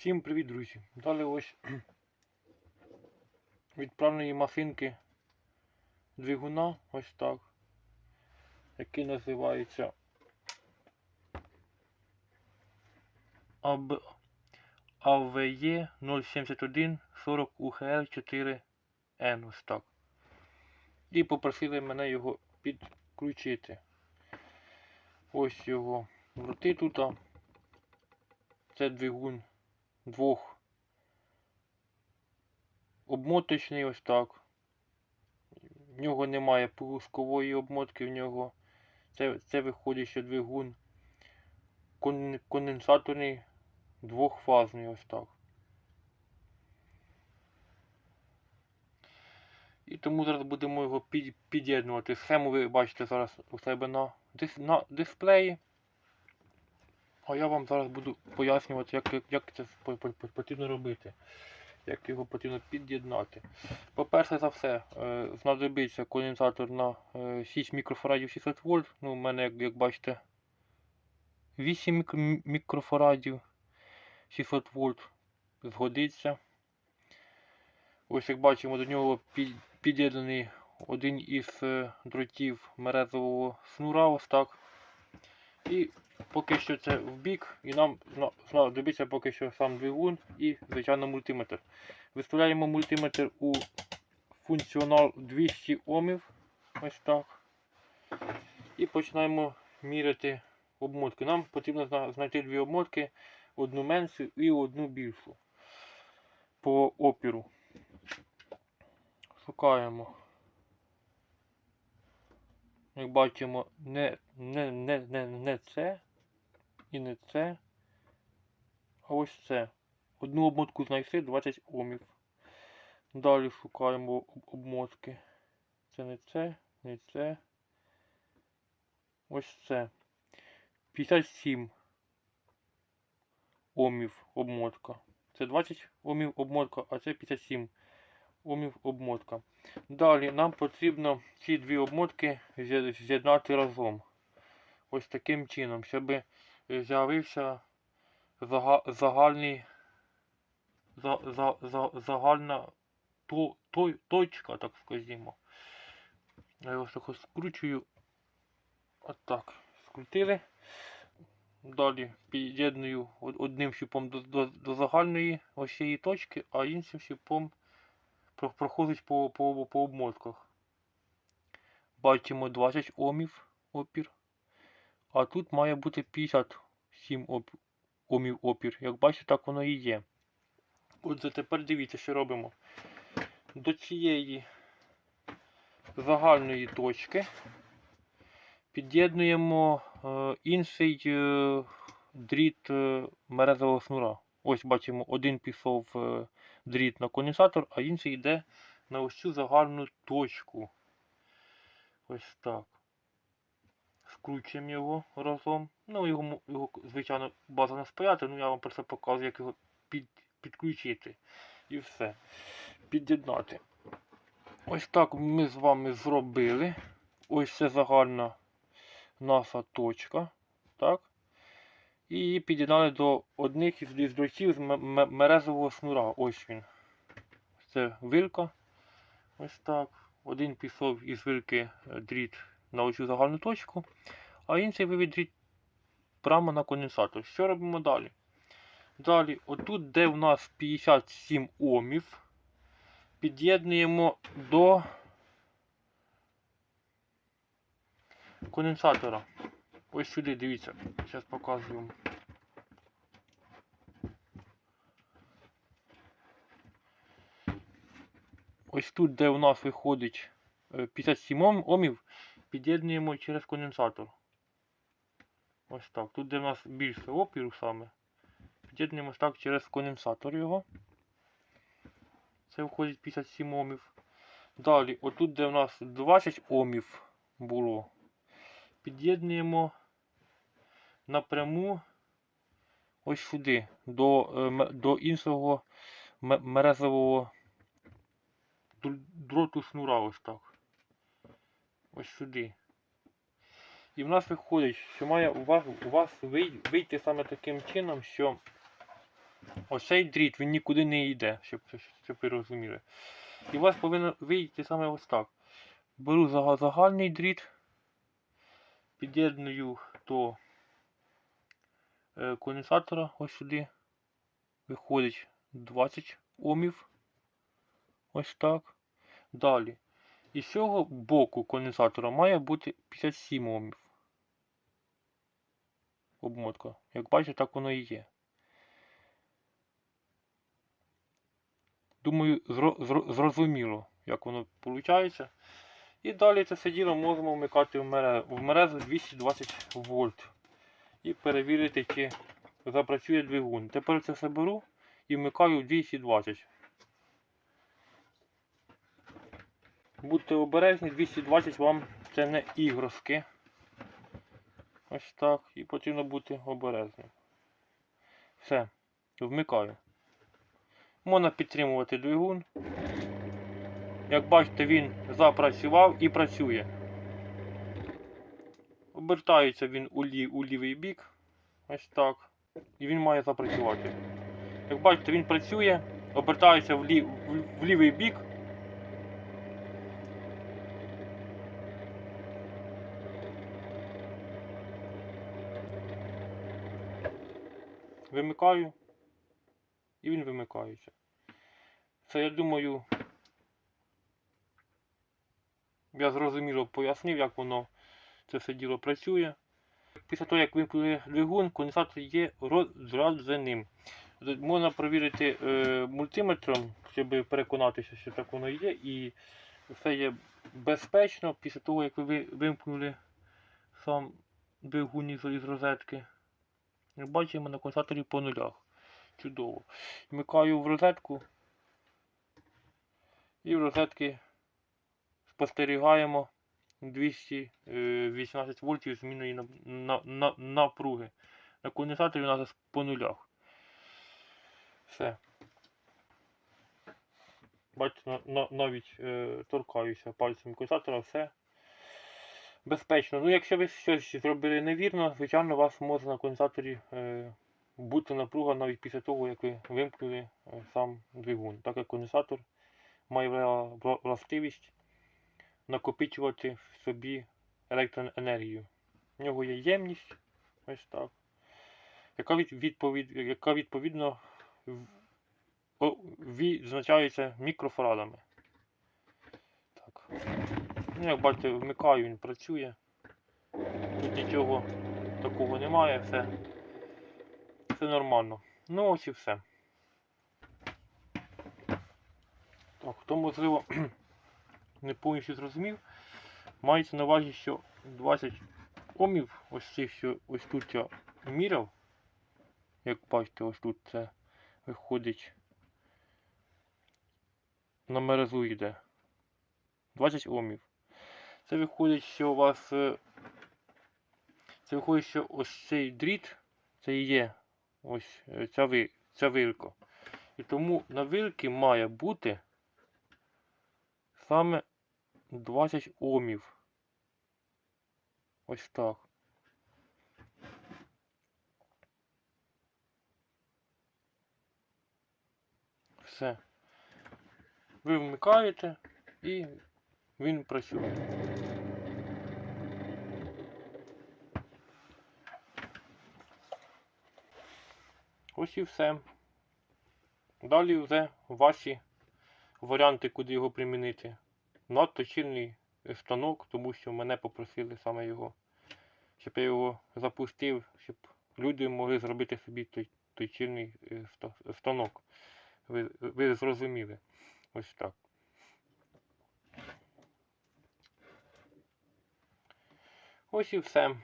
Всім привіт, друзі! Далі ось відправної машинки двигуна, ось так, який називається АВЕ 071 40 УХЛ 4 Н ось так. І попросили мене його підключити. Ось його врути тут. Це двигун двох обмоточний ось так. В нього немає пускової обмотки, в нього це, це виходить ще двигун кон- конденсаторний двохфазний ось так. І тому зараз будемо його під, під'єднувати. Схему ви бачите зараз у себе на, дис, на дисплеї. А я вам зараз буду пояснювати, як, як, це по- по- по- потрібно робити, як його потрібно під'єднати. По-перше за все, е, знадобиться конденсатор на е, 6 мікрофарадів 600 вольт. Ну, у мене, як, як бачите, 8 мікро, м- мікрофарадів 600 вольт згодиться. Ось як бачимо, до нього під, під'єднаний один із е, дротів мерезового шнура, ось так. І поки що це в бік, і нам зна- знадобиться поки що сам двигун і, звичайно, мультиметр. Виставляємо мультиметр у функціонал 200 Омів. Ось так. І починаємо міряти обмотки. Нам потрібно знайти дві обмотки, одну меншу і одну більшу по опіру. Шукаємо. Як бачимо, не, не, не, не, не це і не це. А ось це. Одну обмотку знайшли 20 омів. Далі шукаємо обмотки. Це не це, не це. Ось це. 57 омів обмотка. Це 20 омів обмотка, а це 57 омів обмотка. Далі нам потрібно ці дві обмотки з'єднати разом. Ось таким чином, щоб з'явився зага- загальний за, за, за, загальна то, той, точка, так скажімо. Я його так скручую. Отак. Скрутили. Далі під'єдную одним щупом до, до, до загальної ось точки, а іншим щупом проходить по, по, по обмотках. Бачимо 20 омів опір. А тут має бути 57 оп- омів опір. Як бачите, так воно і є. Отже, тепер дивіться, що робимо. До цієї загальної точки під'єднуємо е, інший е, дріт е, мерезового шнура. Ось бачимо, один пішов е, дріт на конденсатор, а інший йде на ось цю загальну точку. Ось так. Скручуємо його разом. Ну, його, його звичайно, бажано спаяти, ну я вам просто показую, як його під, підключити. І все. Під'єднати. Ось так ми з вами зробили. Ось це загальна наша точка. Так. І її під'єднали до одних із із з мерезового шнура. Ось він. Це вилка. Ось так. Один пішов із вилки е, дріт на оцю загальну точку, а інший вивід дріт прямо на конденсатор. Що робимо далі? Далі, отут, де в нас 57 омів, під'єднуємо до конденсатора. Ось сюди, дивіться, зараз показую. Ось тут, де у нас виходить е, 57 омів, під'єднуємо через конденсатор. Ось так. Тут, де в нас більше опіру саме, під'єднуємо так через конденсатор його. Це входить 57 омів. Далі, отут, де в нас 20 омів було, під'єднуємо напряму ось сюди, до, е, до іншого мерезового дроту шнура ось так. Ось сюди. І в нас виходить, що має у вас, у вас вийти саме таким чином, що ось цей дріт, він нікуди не йде, щоб, щоб ви розуміли. І у вас повинно вийти саме ось так. Беру загальний дріт, під'єдную до е, конденсатора ось сюди. Виходить 20 омів. Ось так. Далі. І з цього боку конденсатора має бути 57 омів. Обмотка. Як бачите, так воно і є. Думаю, зро- зро- зрозуміло, як воно виходить. І далі це все діло можемо вмикати в мерезу, в мерезу 220 вольт. І перевірити, чи запрацює двигун. Тепер це все беру і вмикаю в 220. Будьте обережні, 220 вам це не іграшки. Ось так. І потрібно бути обережним. Все, вмикаю. Можна підтримувати двигун. Як бачите, він запрацював і працює. Обертається він у, лі, у лівий бік. Ось так. І він має запрацювати. Як бачите, він працює, обертається в, лі, в, в лівий бік. Вимикаю. І він вимикається. Це я думаю. Я зрозуміло пояснив, як воно це все діло працює. Після того, як вимкнули двигун, конденсатор є розрядженим. Можна перевірити е, мультиметром, щоб переконатися, що так воно є. І все є безпечно після того, як ви ви- вимкнули сам двигун із розетки. Як бачимо на конденсаторі по нулях. Чудово. Вмикаю в розетку. І в розетки спостерігаємо 218 вольтів змінної на, на, на, напруги. На конденсаторі у нас по нулях. Все. Бачите, на, на, навіть е, торкаюся пальцем конденсатора, все безпечно. Ну, якщо ви щось зробили невірно, звичайно, у вас може на конденсаторі е, бути напруга навіть після того, як ви вимкнули е, сам двигун. Так як конденсатор має вла- вла- властивість накопичувати в собі електроенергію. В нього є ємність, ось так, яка, відповід, яка відповідно відзначається мікрофарадами. Ну, як бачите, вмикаю, він працює. Тут нічого такого немає, все, все нормально. Ну ось і все. Так, хто можливо не повністю зрозумів, мається на увазі, що 20 омів, ось цих, що ось тут я міряв, як бачите, ось тут це виходить на мерезу йде. 20 омів. Це виходить, що у вас. е, Це виходить, що ось цей дріт, це і є ось е, ця, ви, ця вилка. І тому на вилки має бути саме 20 омів. Ось так. Все. Ви вмикаєте і він працює. Ось і все. Далі вже ваші варіанти, куди його примінити. Надто чільний станок, тому що мене попросили саме його, щоб я його запустив, щоб люди могли зробити собі той, той е, станок. Ви, ви зрозуміли. Ось так. Ось і все.